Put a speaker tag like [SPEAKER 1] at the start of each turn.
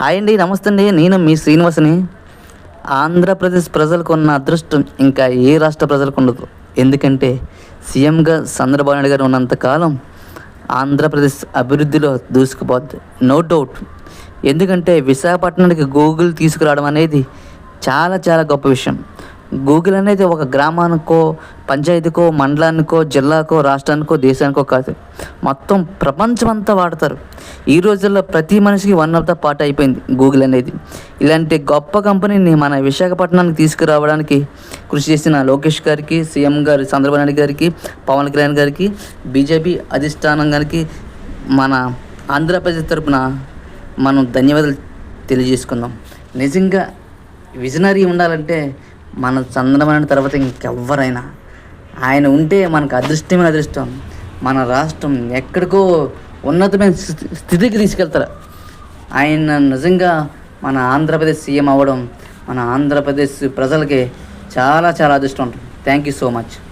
[SPEAKER 1] Hi అండి నమస్తే అండి. నేను మీ శ్రీనివాసని. ఆంధ్రప్రదేశ్ ప్రజలకు ఉన్న అదృష్టం ఇంకా ఏ రాష్ట్ర ప్రజలకు ఉండదు. ఎందుకంటే సీఎంగా చంద్రబాబు నాయుడు గారు ఉన్నంత కాలం ఆంధ్రప్రదేశ్ అభివృద్ధిలో దూసుకుపోద్ది. నో డౌట్ ఎందుకంటే విశాఖపట్నానికి గూగుల్ తీసుకురావడం అనేది చాలా చాలా గొప్ప విషయం. గూగుల్ అనేది ఒక గ్రామానికో పంచాయతీకో మండలానికో జిల్లాకో రాష్ట్రానికో దేశానికో కాదు. మొత్తం ప్రపంచం అంతా వాడతారు. ఈ రోజుల్లో ప్రతి మనిషికి వన్ ఆఫ్ ద పార్ట్ అయిపోయింది గూగుల్ అనేది. ఇలాంటి గొప్ప కంపెనీని మన విశాఖపట్నానికి తీసుకురావడానికి కృషి చేసిన లోకేష్ గారికి సీఎం గారు చంద్రబాబు నాయుడు గారికి పవన్ కళ్యాణ్ గారికి బీజేపీ అధిష్టానం గారికి మన ఆంధ్రప్రదేశ్ తరపున మనం ధన్యవాదాలు తెలియజేసుకుందాం. నిజంగా విజనరీ ఉండాలంటే మన చంద్రబాబు తర్వాత ఇంకెవ్వరైనా. ఆయన ఉంటే మనకు అదృష్టమైన అదృష్టం. మన రాష్ట్రం ఎక్కడికో ఉన్నతమైన స్థితికి తీసుకెళ్తారు. ఆయన నిజంగా మన ఆంధ్రప్రదేశ్ సీఎం అవ్వడం మన ఆంధ్రప్రదేశ్ ప్రజలకి చాలా చాలా అదృష్టం ఉంటుంది. Thank you so much